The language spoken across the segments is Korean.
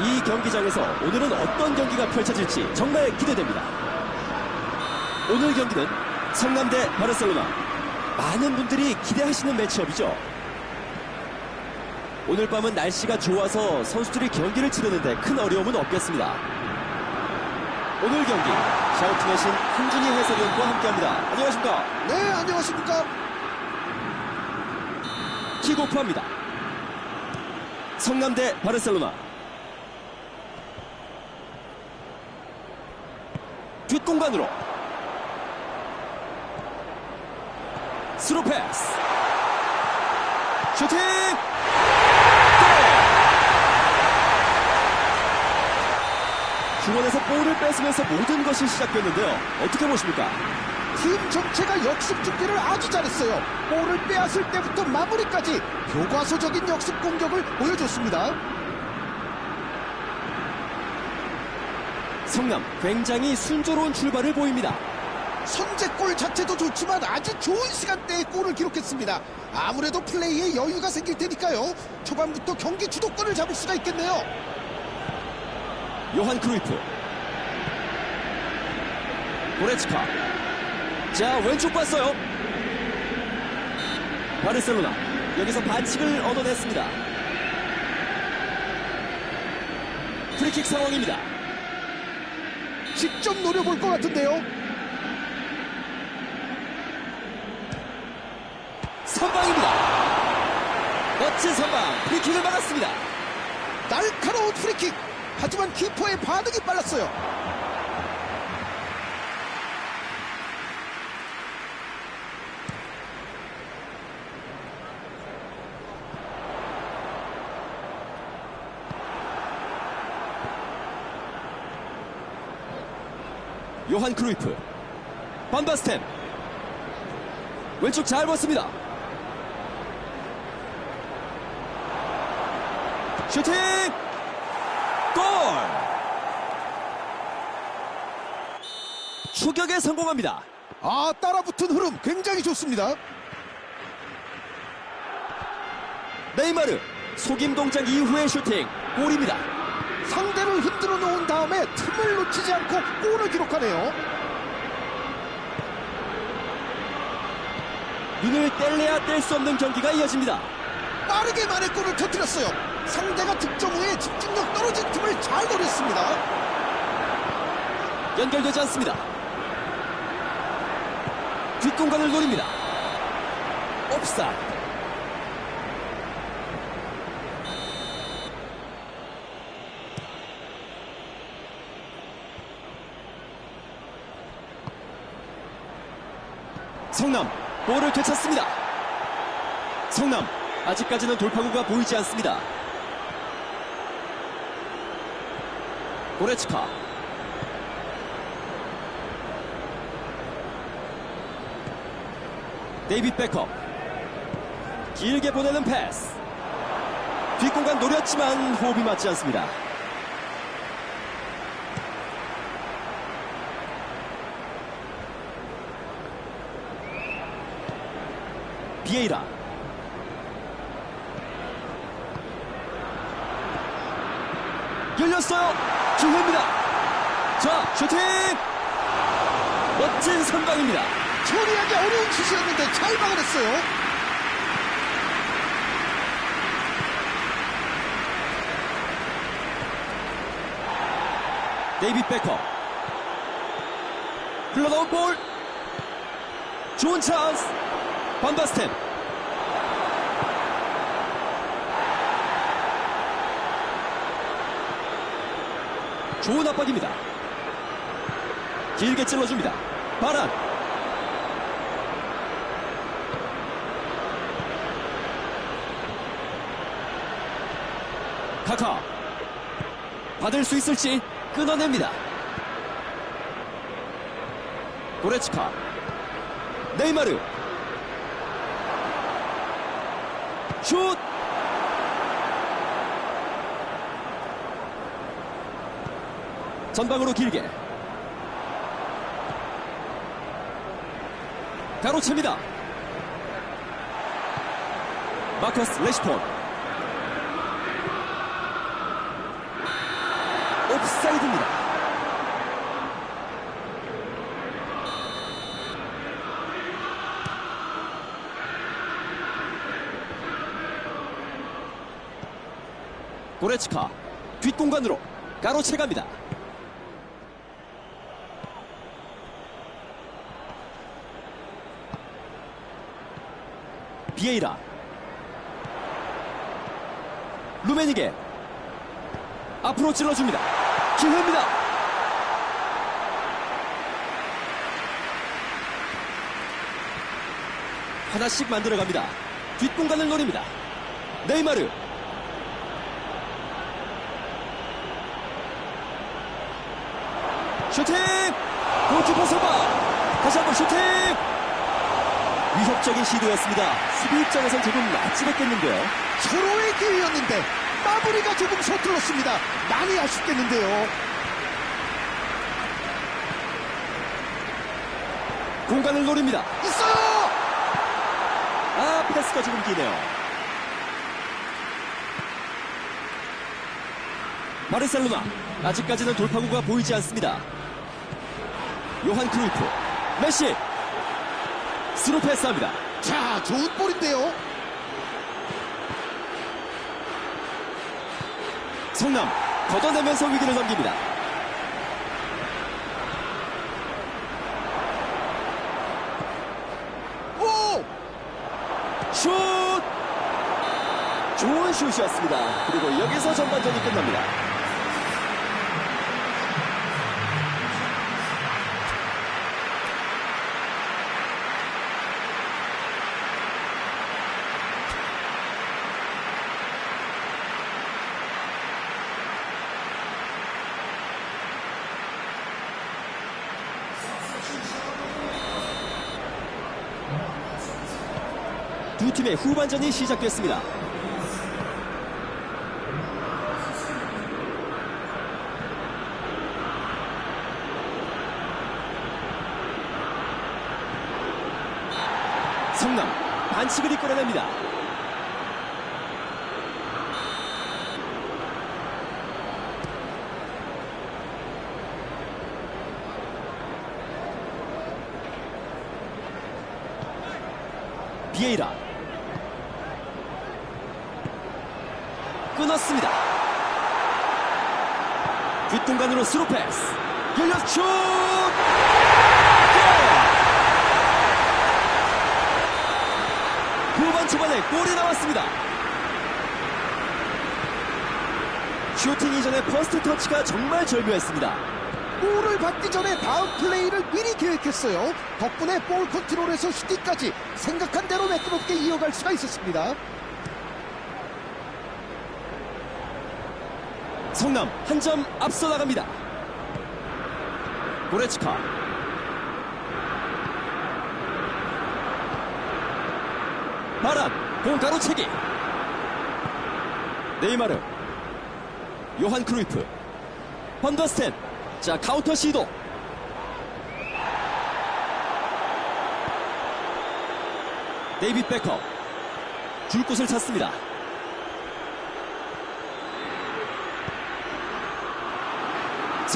이 경기장에서 오늘은 어떤 경기가 펼쳐질지 정말 기대됩니다. 오늘 경기는 성남 대 바르셀로나. 많은 분들이 기대하시는 매치업이죠. 오늘 밤은 날씨가 좋아서 선수들이 경기를 치르는데 큰 어려움은 없겠습니다. 오늘 경기 샤우팅의 신 한준희 해설위원과 함께합니다. 안녕하십니까? 네, 안녕하십니까. 킥오프합니다. 성남 대 바르셀로나. 뒷 공간으로. 스루 패스. 슈팅! 골! 중원에서 볼을 뺏으면서 모든 것이 시작됐는데요. 어떻게 보십니까? 팀 전체가 역습 준비를 아주 잘했어요. 볼을 빼앗을 때부터 마무리까지 교과서적인 역습 공격을 보여줬습니다. 성남 굉장히 순조로운 출발을 보입니다. 선제골 자체도 좋지만 아주 좋은 시간대에 골을 기록했습니다. 아무래도 플레이에 여유가 생길 테니까요. 초반부터 경기 주도권을 잡을 수가 있겠네요. 요한 크루이프 고레츠카 자 왼쪽 봤어요 바르셀로나 여기서 반칙을 얻어냈습니다 프리킥 상황입니다 직접 노려볼 것 같은데요. 선방입니다 멋진 선방 프리킥을 막았습니다 날카로운 프리킥. 하지만 키퍼의 반응이 빨랐어요. 요한 크루이프. 반바스템 왼쪽 잘 봤습니다. 슈팅! 골! 추격에 성공합니다. 아, 따라붙은 흐름 굉장히 좋습니다. 네이마르 속임 동작 이후의 슈팅 골입니다 상대를 흔들어 놓은 다음에 틈을 놓치지 않고 골을 기록하네요. 눈을 뗄래야 뗄 수 없는 경기가 이어집니다 빠르게 만의 골을 터뜨렸어요. 상대가 득점 후에 집중력 떨어진 틈을 잘 노렸습니다. 연결되지 않습니다. 뒷공간을 노립니다. 옵사이드. 성남 볼을 되찾습니다. 성남 아직까지는 돌파구가 보이지 않습니다. 고레츠카 데이빗 베커 길게 보내는 패스 뒷공간 노렸지만 호흡이 맞지 않습니다 비에이라. 열렸어요. 기회입니다. 자 슈팅! 멋진 선방입니다. 처리하기 어려운 슛이었는데 잘 막아냈어요. 데이빗 베커. 흘러나온 볼. 좋은 찬스 반바스템 좋은 압박입니다. 길게 찔러줍니다. 바란. 카카. 받을 수 있을지 끊어냅니다. 고레츠카. 네이마르 슛 전방으로 길게 가로챕니다. 마커스 레시폰 옵사이드입니다. 고레츠카 뒷공간으로 가로채 갑니다. 비에이라 루메니게 앞으로 찔러줍니다. 기회입니다. 하나씩 만들어갑니다. 뒷공간을 노립니다. 네이마르 슈팅! 골키퍼 선방! 다시 한번 슈팅! 위협적인 시도였습니다. 수비 입장에선 조금 아찔했겠는데요. 서로의 기회였는데 마무리가 조금 서툴렀습니다. 많이 아쉽겠는데요. 공간을 노립니다. 있어요! 아, 패스가 조금 기네요. 바르셀로나 아직까지는 돌파구가 보이지 않습니다. 요한 크루이프 메시 스루 패스합니다. 자, 좋은 볼인데요. 성남 걷어내면서 위기를 넘깁니다. 오! 슛! 좋은 슛이었습니다. 그리고 여기서 전반전이 끝납니다. 두 팀의 후반전이 시작됐습니다. 성남 반칙을 이끌어냅니다. 비에이라 끊었습니다. 뒷공간으로 스루 패스. 열려 슛! 골! 후반 초반에 골이 나왔습니다. 슈팅 이전의 퍼스트 터치가 정말 절묘했습니다. 볼을 받기 전에 다음 플레이를 미리 계획했어요. 덕분에 볼 컨트롤에서 슈팅까지 생각한 대로 매끄럽게 이어갈 수가 있었습니다. 성남 한 점 앞서 나갑니다. 고레츠카. 바람 공 가로채기. 네이마르. 요한 크루이프. 헌더스텐. 자 카운터 시도. 데이빗 베커. 줄 곳을 찾습니다.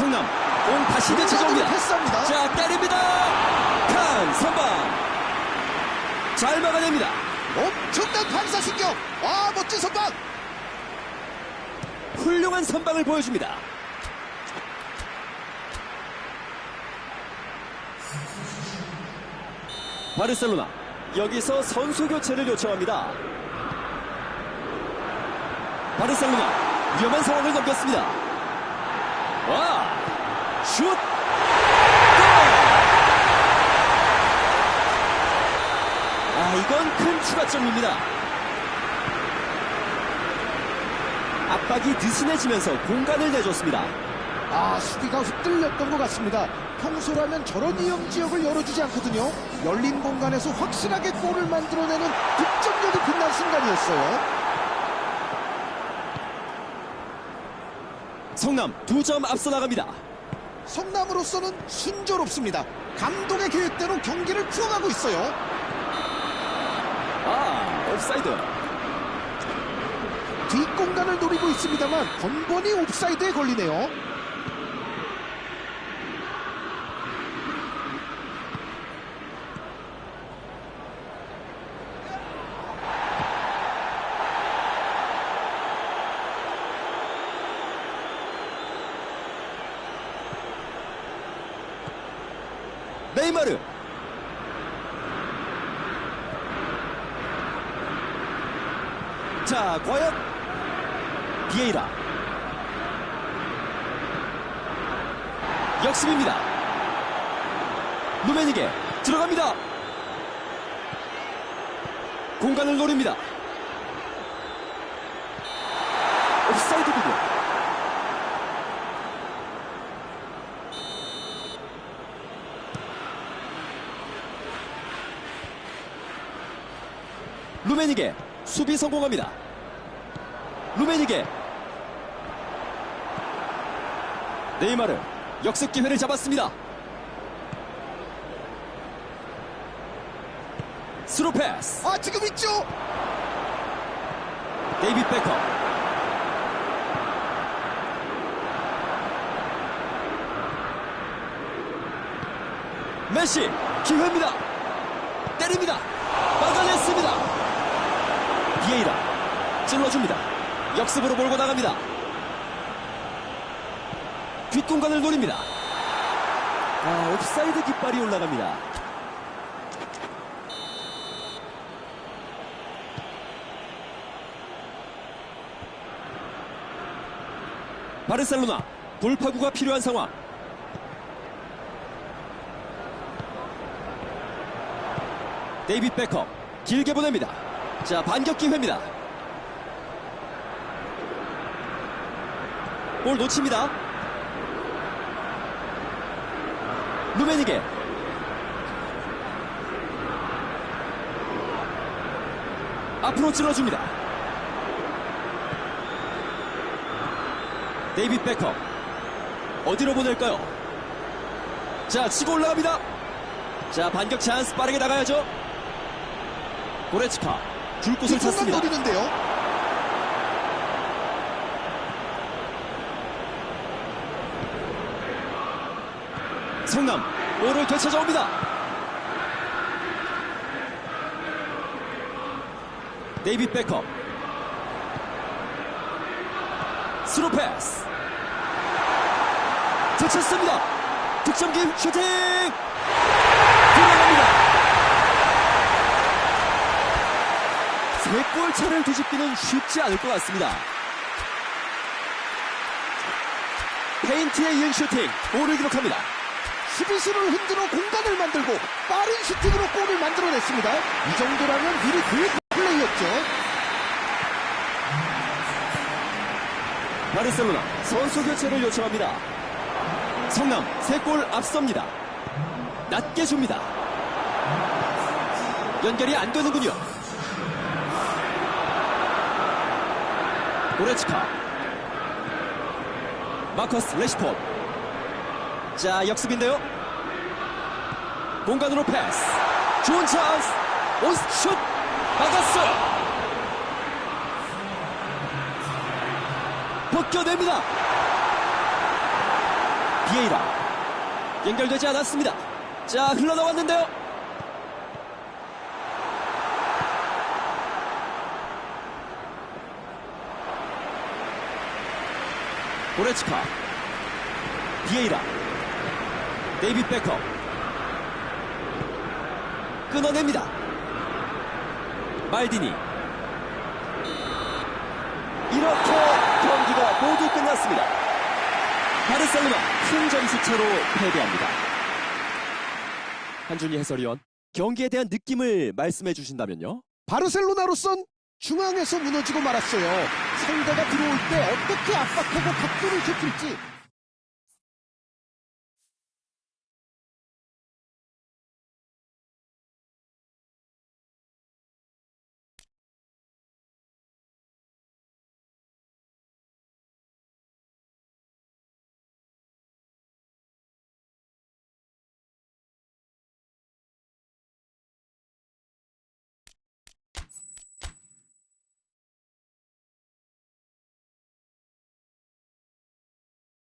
성남 공 다시 되찾아옵니다. 패스합니다. 자 때립니다. 칸 선방 잘 막아냅니다. 엄청난 반사 신경. 와 멋진 선방. 훌륭한 선방을 보여줍니다. 바르셀로나 여기서 선수 교체를 요청합니다. 바르셀로나 위험한 상황을 넘겼습니다. 와 슛! 골! 아 이건 큰 추가점입니다. 압박이 느슨해지면서 공간을 내줬습니다. 아 수비가 휘둘렸던 것 같습니다. 평소라면 저런 위험 지역을 열어주지 않거든요. 열린 공간에서 확실하게 골을 만들어내는 득점력이 빛난 순간이었어요. 성남 두 점 앞서 나갑니다. 성남으로서는 순조롭습니다. 감독의 계획대로 경기를 풀어가고 있어요. 아 옵사이드 뒷공간을 노리고 있습니다만 번번이 옵사이드에 걸리네요. 네이마르. 자, 과연 비에이라. 역습입니다. 루메니게 들어갑니다. 공간을 노립니다. 옵사이드군요. 루메니게 수비 성공합니다. 루메니게 네이마르 역습 기회를 잡았습니다. 스루 패스 아 지금 있죠. 데이빗 베커 메시 기회입니다 때립니다 비에이라 찔러줍니다. 역습으로 몰고 나갑니다. 뒷공간을 노립니다. 아 옵사이드 깃발이 올라갑니다. 바르셀로나 돌파구가 필요한 상황. 데이빗 베커 길게 보냅니다. 자 반격 기회입니다. 볼 놓칩니다. 루메니게 앞으로 찔러줍니다. 데이빗 베커 어디로 보낼까요? 자 치고 올라갑니다 자 반격 찬스 빠르게 나가야죠 고레츠카 줄 곳을 찾습니다. 노리는데요. 성남 볼을 되찾아옵니다. 데이빗 베커. 스루 패스. 되찾습니다. 득점기 슈팅! 들어갑니다 세 골 차를 뒤집기는 쉽지 않을 것 같습니다 페인트에 이은 슈팅 골을 기록합니다 수비수를 흔들어 공간을 만들고 빠른 슈팅으로 골을 만들어냈습니다. 이 정도라면 미리 계획 플레이였죠. 바르셀로나 선수 교체를 요청합니다. 성남 세골 앞섭니다. 낮게 줍니다. 연결이 안 되는군요. 고레츠카 마커스 레시포드 자 역습인데요. 공간으로 패스 좋은 찬스 오스슛 막았어요. 벗겨냅니다. 비에이라 연결되지 않았습니다. 자 흘러나왔는데요. 고레츠카 비에이라 데이빗 베커 끊어냅니다. 말디니 이렇게 경기가 모두 끝났습니다. 바르셀로나 큰 점수 차로 패배합니다. 한준희 해설위원, 경기에 대한 느낌을 말씀해 주신다면요? 바르셀로나로선 중앙에서 무너지고 말았어요. 상대가 들어올 때 어떻게 압박하고 각도를 좁힐지